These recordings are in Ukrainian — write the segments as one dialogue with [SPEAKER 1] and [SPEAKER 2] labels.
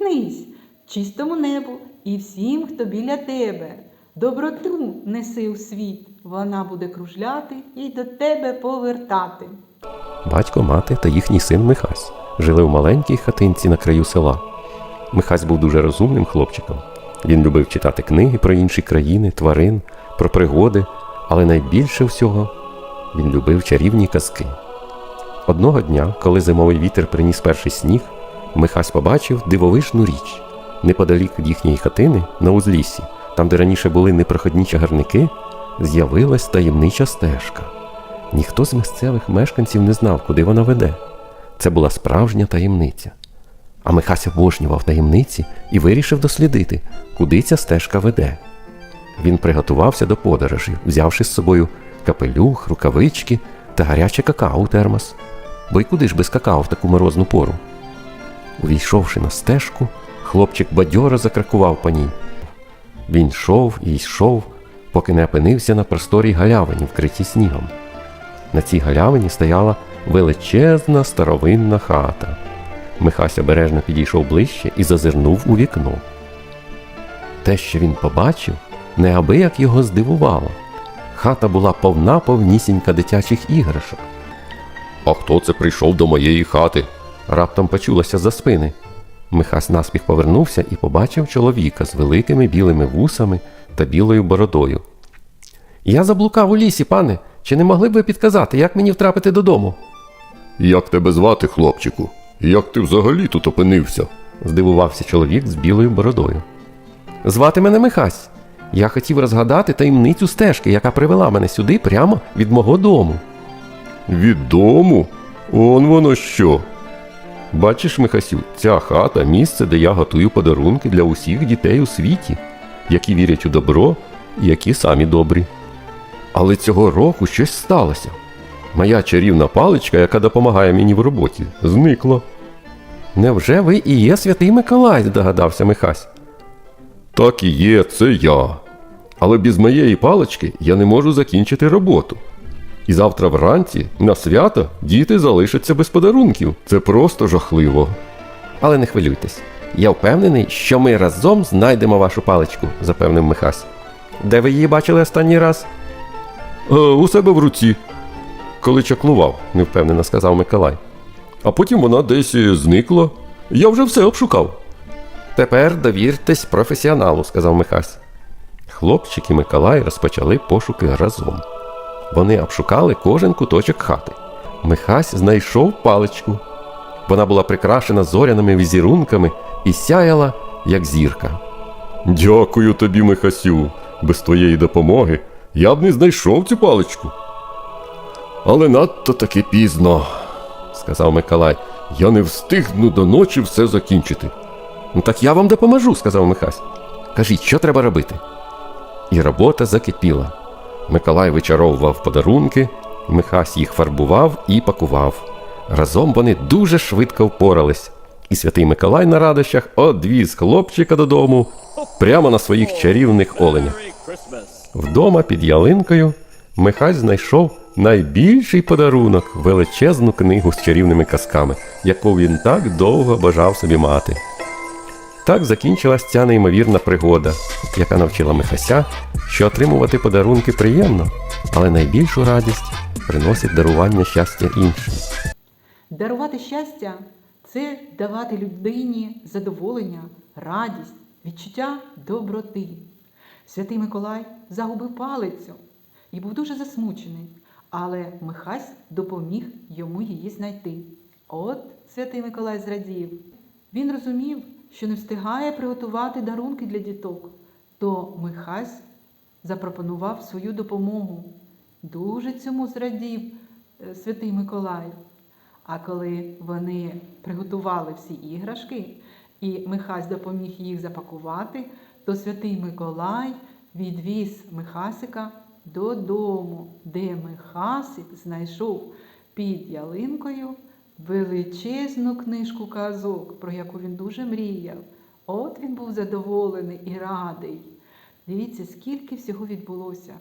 [SPEAKER 1] Посміхнись чистому небу і всім, хто біля тебе. Доброту неси у світ, вона буде кружляти і до тебе повертати.
[SPEAKER 2] Батько, мати та їхній син Михась жили в маленькій хатинці на краю села. Михась був дуже розумним хлопчиком. Він любив читати книги про інші країни, тварин, про пригоди, але найбільше всього він любив чарівні казки. Одного дня, коли зимовий вітер приніс перший сніг, Михась побачив дивовижну річ. Неподалік від їхньої хатини, на узліссі, там, де раніше були непроходні чагарники, з'явилась таємнича стежка. Ніхто з місцевих мешканців не знав, куди вона веде. Це була справжня таємниця. А Михась обожнював таємниці і вирішив дослідити, куди ця стежка веде. Він приготувався до подорожі, взявши з собою капелюх, рукавички та гаряче какао у термос. Бо й куди ж без какао в таку морозну пору? Увійшовши на стежку, хлопчик бадьоро закракував по ній. Він йшов і йшов, поки не опинився на просторій галявині, вкритій снігом. На цій галявині стояла величезна старовинна хата. Михась обережно підійшов ближче і зазирнув у вікно. Те, що він побачив, неабияк його здивувало. Хата була повна повнісінька дитячих іграшок. А хто це прийшов до моєї хати? Раптом почулося за спини. Михась наспіх повернувся і побачив чоловіка з великими білими вусами та білою бородою. Я заблукав у лісі, пане. Чи не могли б ви підказати, як мені втрапити додому?
[SPEAKER 3] Як тебе звати, хлопчику? Як ти взагалі тут опинився?
[SPEAKER 2] здивувався чоловік з білою бородою. Звати мене Михась. Я хотів розгадати таємницю стежки, яка привела мене сюди прямо від мого дому.
[SPEAKER 3] Від дому? Он воно що?
[SPEAKER 2] Бачиш, Михасю, ця хата місце, де я готую подарунки для усіх дітей у світі, які вірять у добро і які самі добрі. Але цього року щось сталося. Моя чарівна паличка, яка допомагає мені в роботі, зникла. Невже ви і є святий Миколай? здогадався Михась.
[SPEAKER 3] Так і є, це я. Але без моєї палички я не можу закінчити роботу. І завтра вранці на свято діти залишаться без подарунків. Це просто жахливо.
[SPEAKER 2] Але не хвилюйтесь. Я впевнений, що ми разом знайдемо вашу паличку, запевнив Михась. Де ви її бачили останній раз?
[SPEAKER 3] Е, у себе в руці.
[SPEAKER 2] Коли чаклував, невпевнено сказав Миколай.
[SPEAKER 3] А потім вона десь зникла. Я вже все обшукав.
[SPEAKER 2] Тепер довіртесь професіоналу, сказав Михась. Хлопчик і Миколай розпочали пошуки разом. Вони обшукали кожен куточок хати. Михась знайшов паличку. Вона була прикрашена зоряними візерунками і сяяла, як зірка.
[SPEAKER 3] Дякую тобі, Михасю. Без твоєї допомоги я б не знайшов цю паличку. Але надто таки пізно,
[SPEAKER 2] сказав Миколай.
[SPEAKER 3] я не встигну до ночі все закінчити.
[SPEAKER 2] Ну так я вам допоможу, сказав Михась. Кажіть, що треба робити? І робота закипіла. Миколай вичаровував подарунки, Михась їх фарбував і пакував. Разом вони дуже швидко впорались, і святий Миколай на радощах одвіз хлопчика додому прямо на своїх чарівних оленях. Вдома під ялинкою Михась знайшов найбільший подарунок величезну книгу з чарівними казками, яку він так довго бажав собі мати. Так закінчилась ця неймовірна пригода, яка навчила Михася, що отримувати подарунки приємно, але найбільшу радість приносить дарування щастя іншим.
[SPEAKER 1] Дарувати щастя це давати людині задоволення, радість, відчуття доброти. Святий Миколай загубив палицю і був дуже засмучений, але Михась допоміг йому її знайти. От святий Миколай зрадів. Він розумів, що не встигає приготувати дарунки для діток, то Михась запропонував свою допомогу. Дуже цьому зрадів е, святий Миколай. А коли вони приготували всі іграшки, і Михась допоміг їх запакувати, то святий Миколай відвіз Михасика додому, де Михасик знайшов під ялинкою величезну книжку казок, про яку він дуже мріяв. От він був задоволений і радий. Дивіться, скільки всього відбулося,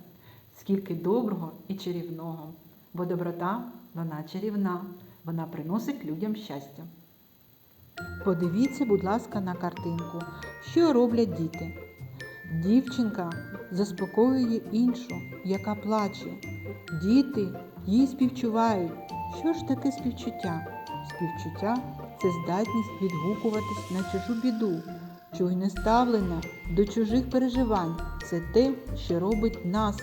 [SPEAKER 1] скільки доброго і чарівного. Бо доброта, вона чарівна, вона приносить людям щастя. Подивіться, будь ласка, на картинку, що роблять діти. Дівчинка заспокоює іншу, яка плаче. Діти їй співчувають. Що ж таке співчуття? Співчуття це здатність відгукуватись на чужу біду, чуйне ставлення до чужих переживань. Це те, що робить нас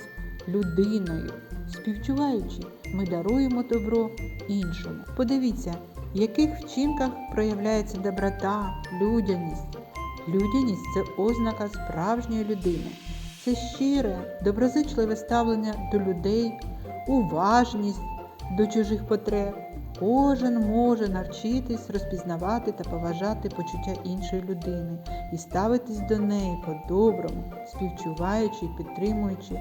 [SPEAKER 1] людиною. Співчуваючи, ми даруємо добро іншому. Подивіться, в яких вчинках проявляється доброта, людяність. Людяність це ознака справжньої людини. Це щире, доброзичливе ставлення до людей, уважність до чужих потреб. Кожен може навчитись розпізнавати та поважати почуття іншої людини і ставитись до неї по-доброму, співчуваючи і підтримуючи.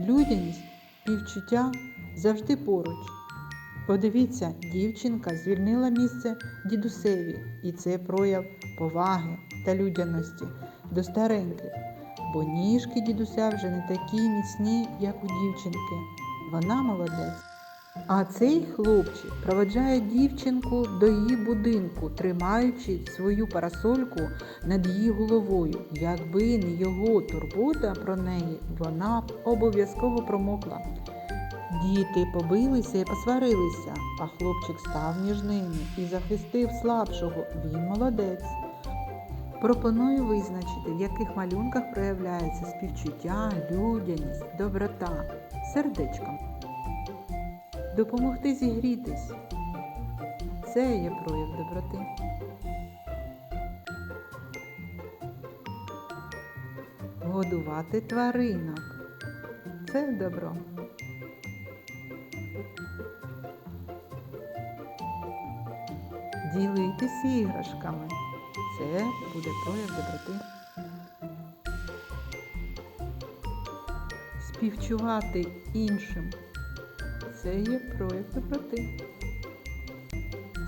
[SPEAKER 1] Людяність, співчуття завжди поруч. Подивіться, дівчинка звільнила місце дідусеві, і це прояв поваги та людяності до стареньких, бо ніжки дідуся вже не такі міцні, як у дівчинки. Вона молодець. А цей хлопчик проведжає дівчинку до її будинку, тримаючи свою парасольку над її головою. Якби не його турбота про неї, вона б обов'язково промокла. Діти побилися і посварилися, а хлопчик став між ними і захистив слабшого. Він молодець. Пропоную визначити, в яких малюнках проявляється співчуття, людяність, доброта, сердечком. Допомогти зігрітись. Це є прояв доброти. Годувати тваринок. Це добро. Ділитись іграшками. Це буде прояв доброти. Співчувати іншим. Це є прояв доброти.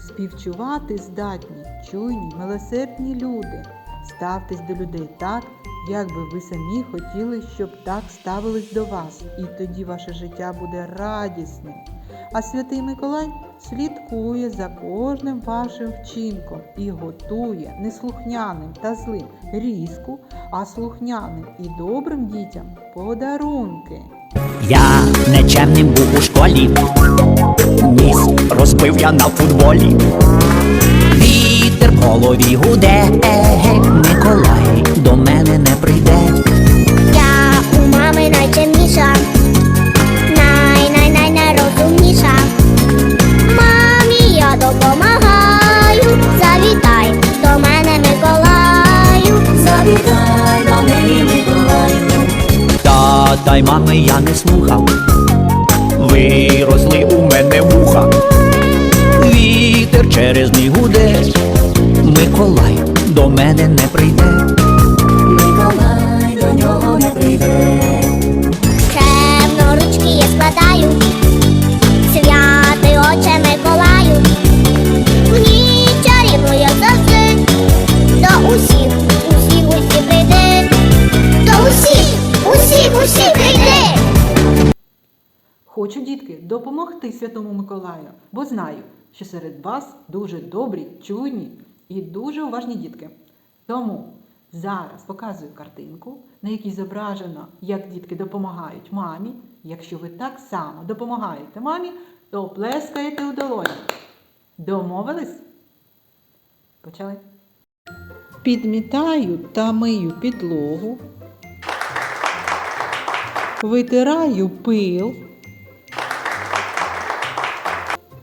[SPEAKER 1] Співчувати здатні, чуйні, милосердні люди. Ставтесь до людей так, як би ви самі хотіли, щоб так ставились до вас, і тоді ваше життя буде радісним. А святий Миколай слідкує за кожним вашим вчинком і готує неслухняним та злим різку, а слухняним і добрим дітям подарунки.
[SPEAKER 4] Я нечемним був у школі, ніс розбив я на футболі. Вітер в голові гуде, Миколай до мене не прийде.
[SPEAKER 5] Я у мами найчемніша,
[SPEAKER 4] Й мами я не слухав, виросли у мене вуха. Вітер через них гуде, Миколай до мене не прийде.
[SPEAKER 5] Миколай до нього не прийде. Чемно ручки я складаю, святий отче Миколаю. В ніч чарівну я завжди до усіх, усіх, усіх прийде. До усіх, усіх, усіх.
[SPEAKER 1] Хочу, дітки, допомогти Святому Миколаю, бо знаю, що серед вас дуже добрі, чуйні і дуже уважні дітки. Тому зараз показую картинку, на якій зображено, як дітки допомагають мамі. Якщо ви так само допомагаєте мамі, то плескаєте у долоні. Домовились? Почали. Підмітаю та мию підлогу. Витираю пил.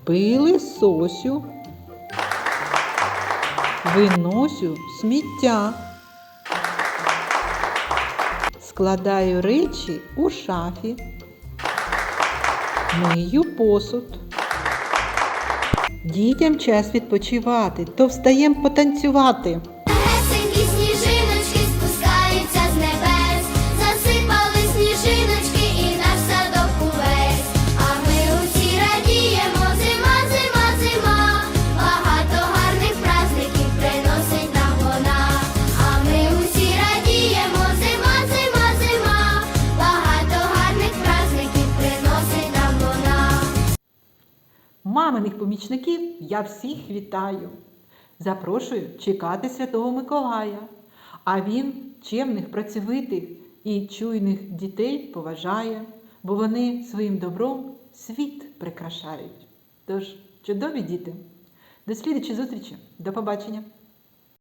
[SPEAKER 1] Пили сосю. Виносю сміття. Складаю речі у шафі. Мию посуд. Дітям час відпочивати, то встаєм потанцювати. Маминих помічників я всіх вітаю. Запрошую чекати Святого Миколая. А він чемних, працьовитих і чуйних дітей поважає, бо вони своїм добром світ прикрашають. Тож, чудові діти! До слідчої зустрічі, до побачення!